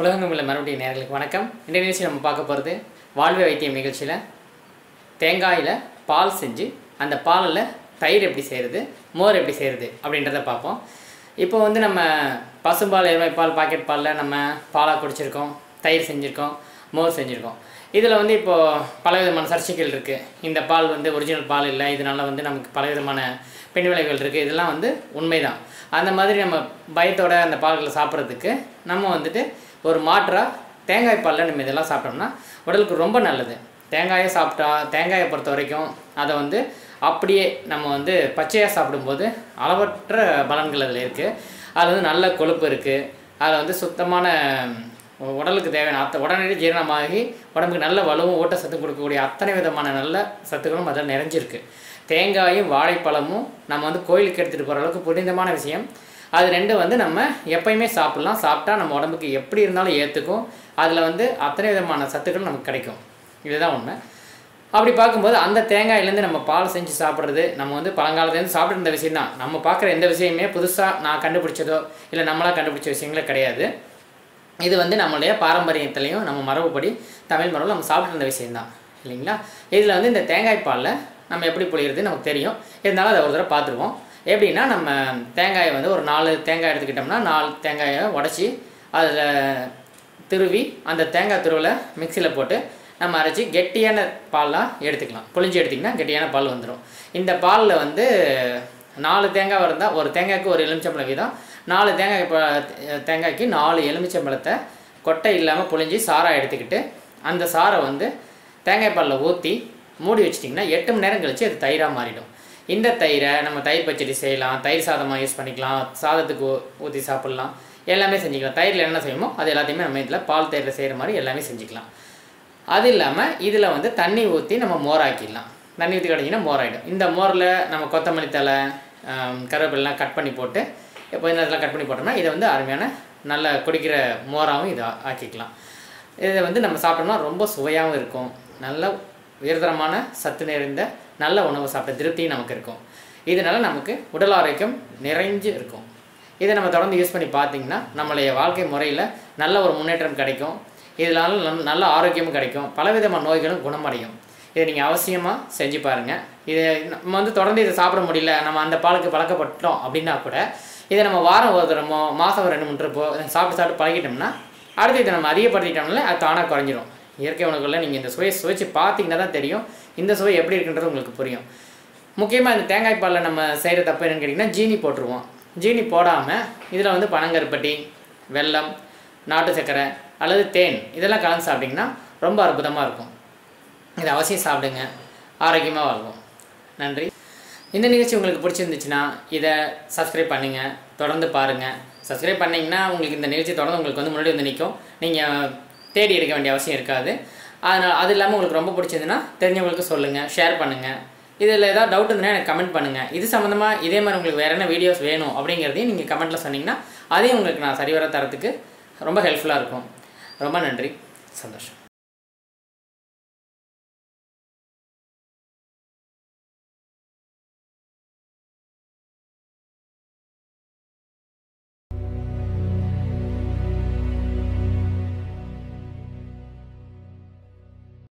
உலகெங்கும் உள்ள மறுபடியும் நேர்களுக்கு வணக்கம். இந்த நிகழ்ச்சி நம்ம பார்க்க போகிறது வாழ்வு வைத்தியம் நிகழ்ச்சியில். தேங்காயில் பால் செஞ்சு அந்த பாலில் தயிர் எப்படி செய்கிறது மோர் எப்படி செய்கிறது அப்படின்றத பார்ப்போம். இப்போ வந்து நம்ம பசும்பால் எருமைப்பால் பாக்கெட் பாலில் நம்ம பாலாக குடிச்சிருக்கோம் தயிர் செஞ்சுருக்கோம் மோர் செஞ்சுருக்கோம். இதில் வந்து இப்போது பல விதமான சர்ச்சைகள் இருக்குது இந்த பால் வந்து ஒரிஜினல் பால் இல்லை. இதனால வந்து நமக்கு பல விதமான பின் விளைவுகள் இருக்குது இதெல்லாம் வந்து உண்மைதான். அந்த மாதிரி நம்ம பயத்தோட அந்த பால்களை சாப்பிட்றதுக்கு நம்ம வந்துட்டு ஒரு மாற்றாக தேங்காய் பாலில் நம்ம இதெல்லாம் சாப்பிட்டோம்னா உடலுக்கு ரொம்ப நல்லது. தேங்காயை சாப்பிட்டா தேங்காயை பொறுத்த வரைக்கும் அதை வந்து அப்படியே நம்ம வந்து பச்சையாக சாப்பிடும்போது அளவற்ற பலன்கள் அதில் இருக்குது அதில் வந்து நல்ல கொழுப்பு இருக்குது அதில் வந்து சுத்தமான உடலுக்கு தேவையான அத்த உடனடி ஜீரணமாகி உடம்புக்கு நல்ல வலுவும் ஊட்டச்சத்து கொடுக்கக்கூடிய அத்தனை விதமான நல்ல சத்துக்களும் அதில் நிறைஞ்சிருக்கு. தேங்காயும் வாழைப்பழமும் நம்ம வந்து கோயிலுக்கு எடுத்துகிட்டு போகிற அளவுக்கு புனிதமான விஷயம். அது ரெண்டும் வந்து நம்ம எப்பயுமே சாப்பிட்லாம். சாப்பிட்டா நம்ம உடம்புக்கு எப்படி இருந்தாலும் ஏற்றுக்கும் அதில் வந்து அத்தனை விதமான சத்துக்கள் நமக்கு கிடைக்கும். இதுதான் உண்மை. அப்படி பார்க்கும்போது அந்த தேங்காயிலேருந்து நம்ம பால் செஞ்சு சாப்பிட்றது நம்ம வந்து பழங்காலத்துலேருந்து சாப்பிட்டு இருந்த விஷயம் தான். நம்ம பார்க்குற எந்த விஷயமே புதுசாக நான் கண்டுபிடிச்சதோ இல்லை நம்மளாக கண்டுபிடிச்ச விஷயங்களே கிடையாது. இது வந்து நம்மளுடைய பாரம்பரியத்துலேயும் நம்ம மரபுப்படி தமிழ் மரபில் நம்ம சாப்பிட்டு இருந்த விஷயம்தான் இல்லைங்களா? இதில் வந்து இந்த தேங்காய் பாலில் நம்ம எப்படி புளிகிறது நமக்கு தெரியும். இருந்தாலும் அதை ஒரு தடவை பார்த்துருவோம். எப்படின்னா நம்ம தேங்காயை வந்து ஒரு நாலு தேங்காய் எடுத்துக்கிட்டோம்னா நாலு தேங்காயை உடச்சி அதில் திருவி அந்த தேங்காய் துருவில் மிக்சியில் போட்டு நம்ம அரைச்சி கெட்டியான பாலாக எடுத்துக்கலாம். புளிஞ்சு எடுத்திங்கன்னா கெட்டியான பால் வந்துடும் இந்த பாலில் வந்து நாலு தேங்காய் இருந்தால் ஒரு தேங்காய்க்கு ஒரு எலுமிச்சம்பழம் வீதம். நாலு தேங்காய் தேங்காய்க்கு நாலு எலுமிச்சம்பழத்தை கொட்டை இல்லாமல் புளிஞ்சு சாராக எடுத்துக்கிட்டு அந்த சாரை வந்து தேங்காய் பாலில் ஊற்றி மூடி வச்சிட்டிங்கன்னா எட்டு மணி நேரம் கழித்து அது தயிராக மாறிடும். இந்த தயிரை நம்ம தயிர் பச்சடி செய்யலாம் தயிர் சாதமாக யூஸ் பண்ணிக்கலாம் சாதத்துக்கு ஊற்றி சாப்பிட்லாம். எல்லாமே செஞ்சுக்கலாம். தயிரில் என்ன செய்யுமோ அது எல்லாத்தையுமே நம்ம இதில் பால் தயிரில் செய்கிற மாதிரி எல்லாமே செஞ்சுக்கலாம். அது இல்லாமல் இதில் வந்து தண்ணி ஊற்றி நம்ம மோராக்கிடலாம் தண்ணி ஊற்றி கிடச்சிங்கன்னா மோராயிடும் இந்த மோரில் நம்ம கொத்தமல்லி தலை கருவேப்பிலாம் கட் பண்ணி போட்டு இப்போ இதெல்லாம் கட் பண்ணி போட்டோம்னா இதை வந்து அருமையான நல்ல குடிக்கிற மோராகவும் இதை ஆக்கிக்கலாம். இதை வந்து நம்ம சாப்பிட்டோம்னா ரொம்ப சுவையாகவும் இருக்கும். நல்ல உயர்தரமான சத்து நிறைந்த நல்ல உணவு சாப்பிட்ட திருப்தியும் நமக்கு இருக்கும். இதனால் நமக்கு உடல் ஆரோக்கியம் நிறைஞ்சு இருக்கும். இதை நம்ம தொடர்ந்து யூஸ் பண்ணி பார்த்தீங்கன்னா நம்மளுடைய வாழ்க்கை முறையில் நல்ல ஒரு முன்னேற்றம் கிடைக்கும். இதனால நம் நல்ல ஆரோக்கியமும் கிடைக்கும். பலவிதமான நோய்களும் குணமடையும். இதை நீங்கள் அவசியமாக செஞ்சு பாருங்கள் இதை நம்ம வந்து தொடர்ந்து இதை சாப்பிட முடியல நம்ம அந்த பாலுக்கு பழக்கப்பட்டோம் அப்படின்னா கூட இதை நம்ம வாரம் ஒரு தரமோ மாதம் ஒரு ரெண்டு மூணு போ சாப்பிட்டு சாப்பிட்டு பழகிட்டோம்னா அடுத்து இதை நம்ம அதிகப்படுத்திட்டோம்னால அது தானாக குறைஞ்சிரும். இயற்கை உணவுகளில் நீங்கள் இந்த சுவையை சுவைச்சு பார்த்தீங்கன்னா தான் தெரியும். இந்த சுவை எப்படி இருக்குன்றது உங்களுக்கு புரியும். முக்கியமாக இந்த தேங்காய் பாலில் நம்ம செய்கிற தப்பு என்னன்னு கேட்டிங்கன்னா ஜீனி போட்டுருவோம். ஜீனி போடாமல் இதில் வந்து பனங்கருப்பட்டி வெல்லம் நாட்டு சர்க்கரை அல்லது தேன் இதெல்லாம் கலந்து சாப்பிட்டிங்கன்னா ரொம்ப அற்புதமாக இருக்கும். இதை அவசியம் சாப்பிடுங்க. ஆரோக்கியமாக வாழ்வோம். நன்றி. இந்த நிகழ்ச்சி உங்களுக்கு பிடிச்சிருந்துச்சுன்னா இதை சப்ஸ்கிரைப் பண்ணுங்கள் தொடர்ந்து பாருங்கள் சப்ஸ்கிரைப் பண்ணிங்கன்னா உங்களுக்கு இந்த நிகழ்ச்சி தொடர்ந்து உங்களுக்கு வந்து முன்னாடி வந்து நிற்கும். நீங்கள் தேடி எடுக்க வேண்டிய அவசியம் இருக்காது. அதனால் அது இல்லாமல் உங்களுக்கு ரொம்ப பிடிச்சதுன்னா தெரிஞ்சவங்களுக்கு சொல்லுங்கள் ஷேர் பண்ணுங்கள் இதில் ஏதாவது டவுட் இருந்ததுன்னா எனக்கு கமெண்ட் பண்ணுங்கள் இது சம்மந்தமாக இதே மாதிரி உங்களுக்கு வேறு என்ன வீடியோஸ் வேணும் அப்படிங்கிறதையும் நீங்கள் கமெண்ட்டில் சொன்னீங்கன்னா அதையும் உங்களுக்கு நான் சரிவர தரத்துக்கு ரொம்ப ஹெல்ப்ஃபுல்லாக இருக்கும். ரொம்ப நன்றி. சந்தோஷம்.